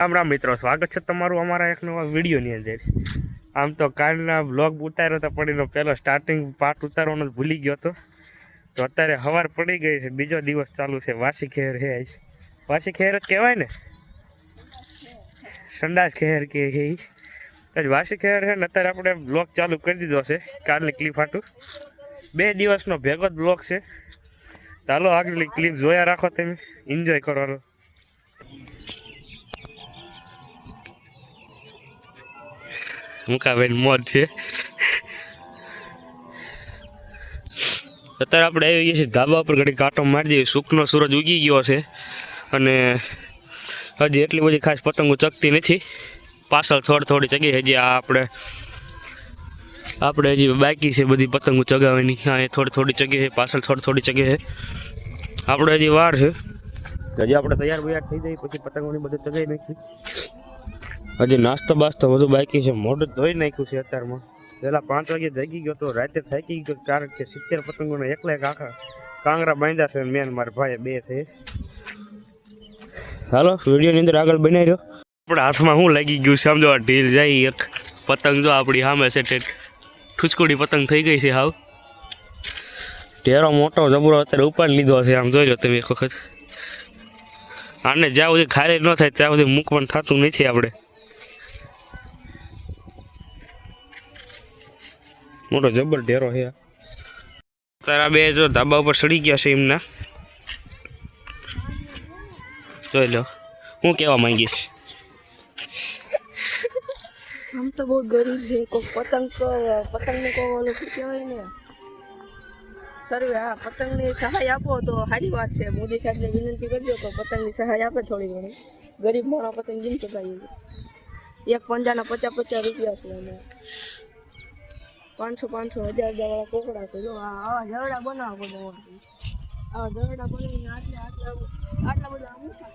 રામ રામ મિત્રો, સ્વાગત છે તમારું અમારા એક નવા વિડીયોની અંદર. આમ તો કાલના બ્લોગ ઉતાર્યો હતો પણ એનો પહેલો સ્ટાર્ટિંગ પાર્ટ ઉતારવાનો ભૂલી ગયો હતો. તો અત્યારે હવાર પડી ગઈ છે, બીજો દિવસ ચાલુ છે, વાસી ખેર હે વાસી ખેર જ કહેવાય ને? સંડાસ ખેર કે હે વાસી ખેર છે ને અત્યારે આપણે બ્લોગ ચાલુ કરી દીધો છે, કાલની ક્લિપ હાટું. બે દિવસનો ભેગો જ બ્લોગ છે. ચાલો આગળની ક્લિપ જોયા રાખો તમે. એન્જોય કરવાનો મુકાબેન મોજ છે. અત્યારે આપણે આવી ગયા છીએ ધાબા પર ઘડી કાંટો મારી દઈએ. સુકનો સૂરજ ઉગી ગયો છે અને હજી એટલી બધી ખાસ પતંગો ચગતી નથી. પાછળ થોડી થોડી ચગી હજી આ આપણે આપણે હજી બાકી છે બધી પતંગો ચગાવવાની. હા, એ થોડી થોડી ચગી છે. પાછળ થોડી થોડી ચગી છે. આપણે હજી વાર છે. હજી આપણે તૈયાર બૈયાર થઈ જાય પછી પતંગોની બધું ચગાવી નાખી. હજી નાસ્તો બાસ્તો બધું બાકી છે. મોઢું ધોઈ નાખ્યું છે અત્યારમાં. પહેલાં પાંચ વાગે જાગી ગયો તો રાતે થાકી ગયો કારણ કે સિત્તેર પતંગોને એકલા એક આખા કાંગરા બાંધ્યા છે મેન મારા ભાઈ બે થઈ હાલો, વિડીયોની અંદર આગળ બનાવી રહ્યો. આપણા હાથમાં શું લાગી ગયું છે? સમજો ઢીલ જાય એક પતંગ જો આપણી સામે છે તે ઠુચકુડી પતંગ થઈ ગઈ છે હાવ. ઢેરો મોટો જબરો અત્યારે ઉપાડી લીધો છે. આમ જોઈ લો તમે એક વખત. આને જ્યાં સુધી ખાલી ન થાય ત્યાં સુધી મૂકવાનું થતું નથી આપણે. મોટો જબર ઢેરો છે. તારા બે જો ધાબા ઉપર સડી ગયા છે એમના. જોઈ લો હું કહેવા માંગીશ? આમ તો બહુ ગરીબ છે કોઈ પતંગ પતંગ ને કોઈ ઓલું કહેવાય ને? સર્વે હા પતંગની સહાય આપો તો સારી વાત છે. મોદી સાહેબને વિનંતી કરજો કે પતંગની સહાય આપે થોડી ઘણી. ગરીબ માણસ પતંગ જીમ ચગાવી એક પંજાના પચાસ પચાસ રૂપિયા છે પાંચસો પાંચસો હજાર હજાર કોકડા છે જો આ આવા જરડા બનાવો પડે આવા જરડા બનાવીને આટલા આટલા આટલા બધા ઊંચા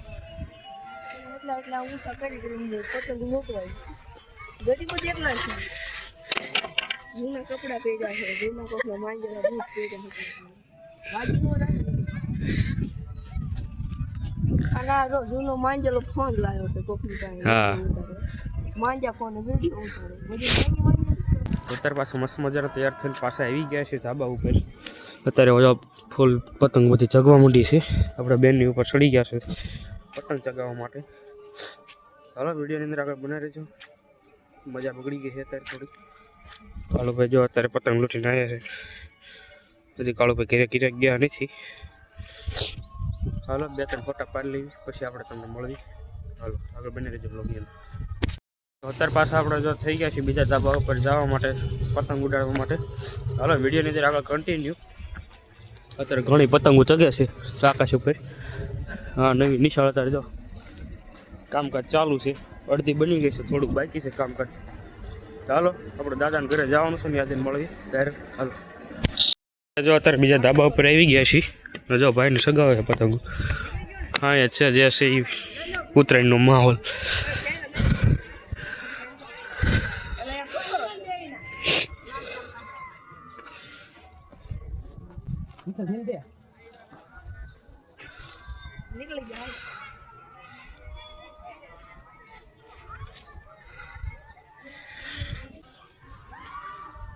એટલા એટલા ઊંચા કરી કરીને પતંગ ગરીબો જ એટલા છે. જૂના કપડાં પહેર્યા છે જૂના કપડા માંજેલા બૂટ પહેર્યા છે. બાજુ અને જો જૂનો માંજેલો ફોન લાવ્યો છે કોકની પાસે. માંજા ફોન વીડિયો ઉતારે બધી અત્યારે પાસે મસ્ત મજાના તૈયાર થઈને પાછા આવી ગયા છે ધાબા ઉપર. અત્યારે ફૂલ પતંગ બધી ચગવા માંડી છે. આપણે બેનની ઉપર ચડી ગયા છે પતંગ ચગાવવા માટે. ચાલો, વિડીયોની અંદર આગળ બનાવી રહેજો. મજા બગડી ગઈ છે અત્યારે થોડી કાળુભાઈ જો અત્યારે પતંગ લૂંટીને આવ્યા છે. બધી કાળુભાઈ ઘેરે ઘરે ગયા નથી. હાલો બે ત્રણ ફોટા પાડી લઈએ, પછી આપણે તમને મળીએ. હાલો, આગળ બની રહેજો બ્લોગની અંદર. અત્યારે પાછા આપણે જો થઈ ગયા છીએ બીજા ધાબા ઉપર જવા માટે, પતંગ ઉડાડવા માટે. હાલો, વિડીયોની અંદર આગળ કન્ટિન્યુ અત્યારે ઘણી પતંગો ચગે છે આકાશ ઉપર. હા, નવી નિશાળ અત્યારે જો કામકાજ ચાલુ છે. અડધી બની ગઈ છે, થોડુંક બાકી છે કામકાજ. ચાલો આપણે દાદાને ઘરે જવાનું છે ને યાદ મળીએ. ડાયરેક્ટ હાલો. જો અત્યારે બીજા ધાબા ઉપર આવી ગયા છીએ. જો ભાઈને સગાવે પતંગો. હા એ છે, જે છે એ ઉત્તરાયણનો માહોલ. નીકળી જાય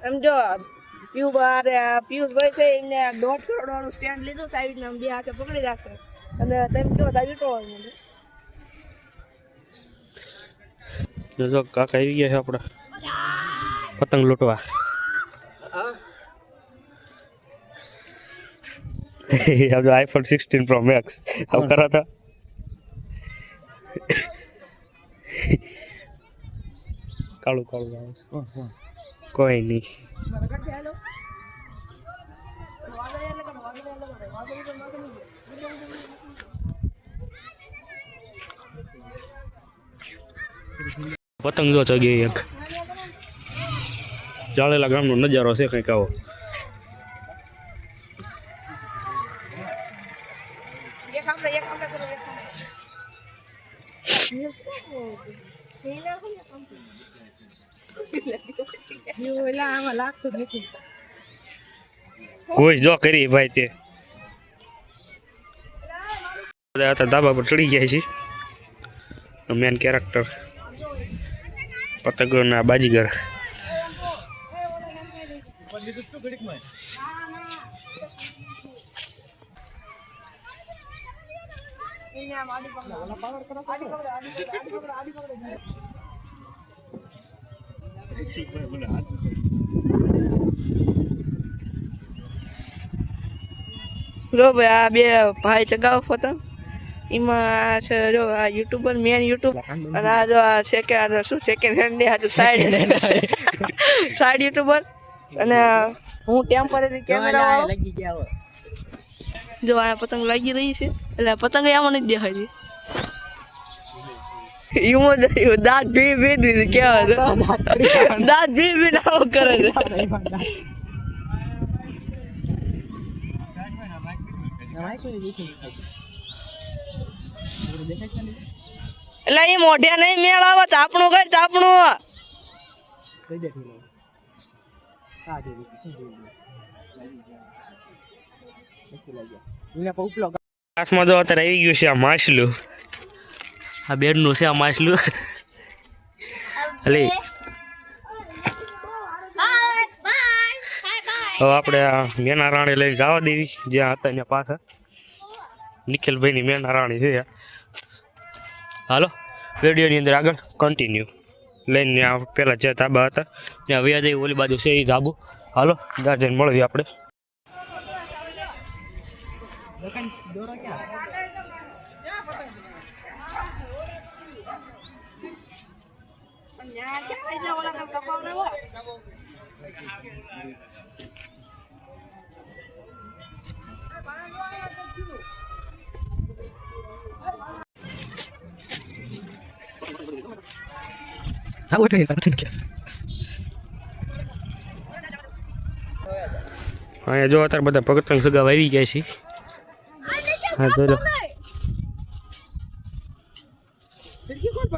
એમ જો પીયુ બારે પિયુષભાઈ છે એમને દોઢ કરોડ વાળું સ્ટેન્ડ લીધું સાઈડ ના બે હાથે પકડી રાખે. અને તેમ કેવો તા હોય જો જો કાકા આવી ગયા છે આપણા. પતંગ લૂંટવા. આ जो आईफोन સિક્સટીન પ્રો મેક્સ अब હતા કાળું कालू છે. કોઈ નહીં. પતંગ જો ચગી એક. જાળેલા ગામનો નજારો છે કંઈક આવો. કોઈ જો કરી ભાઈ તે બધા હતા ધાબા પર ચડી ગયા છે મેન કેરેક્ટર પતંગોના બાજીગર એને આમ આડી પકડો. આડી પકડો, આડી પકડો, જો ભાઈ આ બે ભાઈ ચગાવો પતંગ એમાં આ છે જો આ યુટ્યુબર મેન યુટ્યુબ અને આ જો આ સેકન્ડ શું સેકન્ડ હેન્ડ આ જો સાઈડ સાઈડ યુટ્યુબર અને હું ટેમ્પરરી કેમેરા વાળો. જો આ પતંગ લાગી રહી છે. એટલે પતંગ આમાં નથી દેખાય ઈમો દાંત ભી ભી દીધી કેવા છે દાંત ભી ભી નાવ કરે છે. એટલે એ મોઢે નહીં મેળ આવે તાપણું કર તાપણું ક્લાસમાં જો અત્યારે આવી ગયું છે આ માછલું. આ બેડનું છે આ માછલું. અલે. હવે આપણે આ મેના રાણી લઈને જવા દેવી જ્યાં હતા ત્યાં પાછા. નિખિલભાઈની મેના રાણી છે હાલો વિડીયોની અંદર આગળ કન્ટિન્યુ લઈને ત્યાં પહેલાં જે ધાબા હતા ત્યાં વ્યાજ ઓલી બાજુ છે એ ધાબુ. હાલો ત્યાં જઈને મળીએ આપણે. અહીંયા જો અત્યારે બધા પતંગ સગાવા આવી ગયા છે હા જો લો.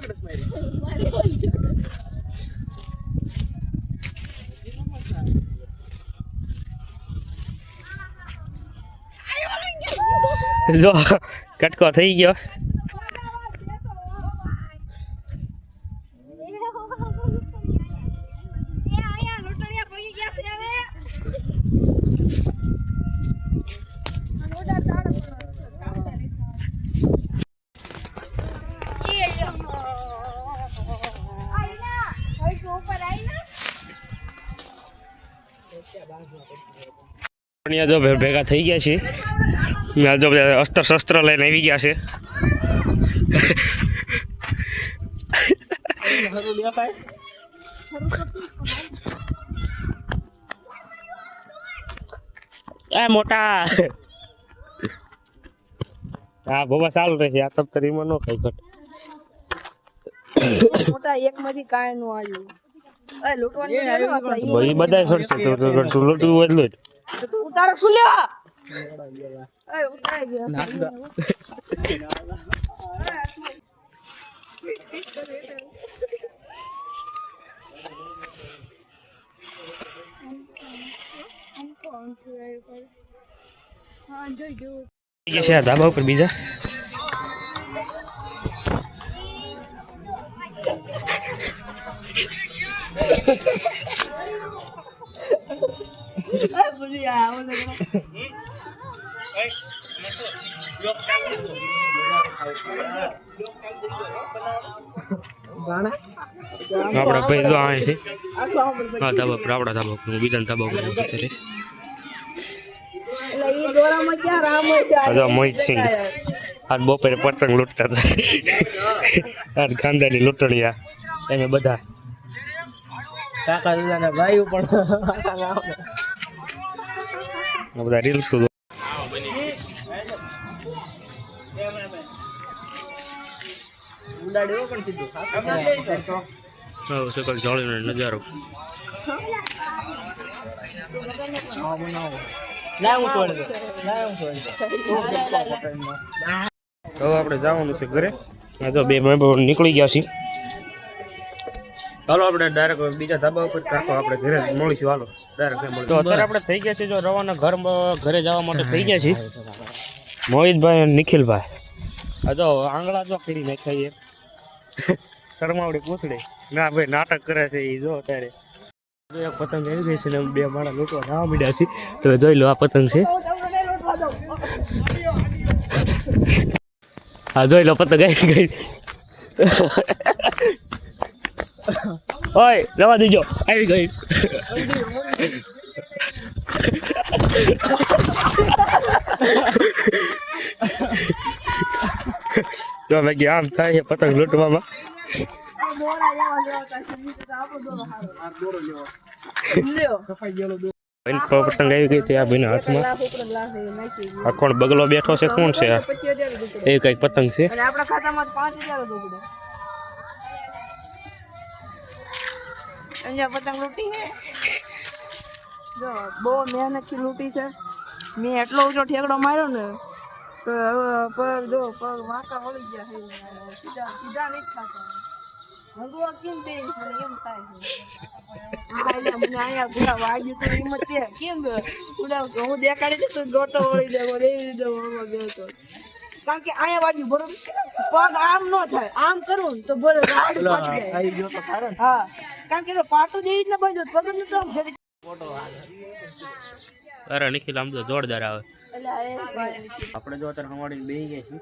જો કટકો થઈ ગયો અહીંયા જો ભેગા થઈ ગયા છે જો બધા અસ્ત્ર શસ્ત્ર લઈને આવી ગયા છે એ મોટા હા બાબા ચાલુ રહેશે આ તબતરીમાં નો કઈ ઘટ મોટા એક માંથી કાંઈ નું આવ્યું એ લૂંટવાની video ન વાપરાય. ઈ ભાઈ છોડશે તું તું તું તું લૂંટવું હોય તો લૂંટ. ઉતારો શું લેવા? છે ધાબા ઉપર બીજા. આપણા ભાઈ જો આવે છે. હા ધબક આપણા ધાબા પર હું બીજા ધાબા પર અત્યારે આજ બપોરે પતંગ લૂંટતા હતા. આજ ખાનદાની લૂંટણીયા. એને બધા. કાકા દાદાના ભાઈઓ પણ બધા રીલ્સ ઉડાડ્યો પણ સકલ નજારો લાય હું હું છોડી દઉં હવે આપણે જવાનું છે ઘરે. તો બે મેમ્બર નીકળી ગયા છીએ. ચાલો આપણે ડાયરેક્ટ બીજા ધાબા ઉપર રાખો આપણે ઘરે મળીશું હાલો. તો અત્યારે આપણે થઈ ગયા છે જો રવાના ઘર ઘરે જવા માટે થઈ ગયા છીએ. મોહિતભાઈ અને નિખિલભાઈ. આ જો આંગળા જો કરી નાખ્યા શરમાવડી પૂછડે. ના ભાઈ નાટક કરે છે એ જો અત્યારે. એક પતંગ આવી ગઈ છે ને બે માળા લૂંટવા જવા મળ્યા છે. તો જોઈ લો આ પતંગ છે. હા જોઈ લો પતંગ આવી ગઈ. ઓય, રવા દેજો આવી ગઈ તો બાકી આમ થાય છે પતંગ લૂંટવામાં પતંગ આવી ગઈ હતી, આ હાથમાં. આ કોણ બગલો બેઠો છે, કોણ છે. એ કંઈક પતંગ છે આપણા ખાતામાં પાંચ હજાર જ ઉપડે અહીંયા પતંગ લૂંટી છે. જો, બહુ મહેનતથી લૂંટી છે. મેં એટલો ઊંચો ઠેકડો માર્યો ને, તો હવે પગ, જો, પગ વાંકા વળી ગયા છે. સીધા સીધા નહીં થતા. ભગવા કેમ બે છે એમ થાય અહીંયા ગુડા વાગ્યું તો છે. કેમ? હું દેખાડી દઉં ગોટો વળી મને એવી રીતે ગયો હતો કારણ કે અહીંયા વાગ્યું બરોબર પગ આમ ન થાય આમ કરું તો બરોબર રાડ પાટી જાય આવી ગયો તો ખરે હા કારણ કે પાટો જેવી એટલે બાંધ્યો પગ ન તો આમ જરી અરે નિખિલ આમ તો જોરદાર આવે. આપણે જો અત્યારે હવાડીને બેસી ગયા છીએ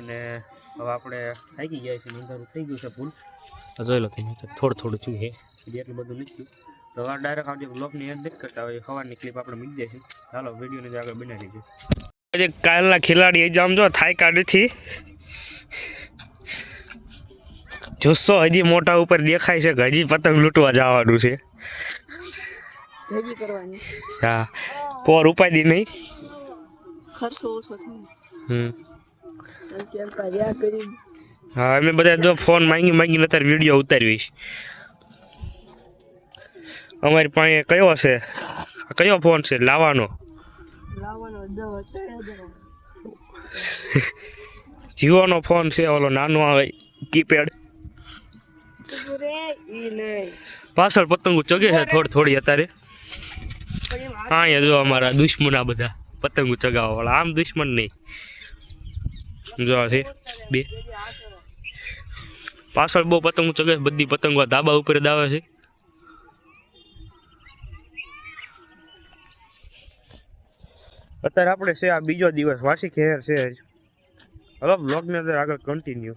અને હવે આપણે થાકી ગયા છીએ અંધારું થઈ ગયું છે ફૂલ. તો જોઈ લો તમે થોડું થોડું થયું છે. હજી એટલું બધું નથી તો હવે ડાયરેક્ટ આપણે બ્લોગની એન્ડ નથી કરતા હવે સવારની ક્લિપ આપણે મૂકી દઈશું ચાલો વિડીયોને જ આગળ બનાવી દઈશું આજે કાલના ખેલાડી એક્ઝામ જો થાય નથી? જુસ્સો હજી મોટા ઉપર દેખાય છે કે હજી પતંગ લૂંટવા જવાનું છે. હા પોર ઉપાડી નહીં. ખર્ચો ઓછો થાય. હમ. હા અમે બધા જો ફોન માંગી માંગીને અત્યારે વીડિયો ઉતારવીશ અમારી પાસે કયો છે? કયો ફોન છે? લાવવાનો? જીઓનો ફોન છે ઓલો નાનો આવે કીપેડ. પાછળ પતંગો ચગે છે થોડી થોડી અત્યારે. હા અહીંયા જો અમારા દુશ્મન આ બધા પતંગો ચગાવવા વાળા આમ દુશ્મન નહીં. જો છે બે. પાછળ બહુ પતંગો ચગે બધી પતંગો ધાબા ઉપર જ આવે છે. અત્યારે આપણે છે આ બીજો દિવસ વાસી ખેર છે જ. હવે બ્લોગની અંદર આગળ કન્ટિન્યુ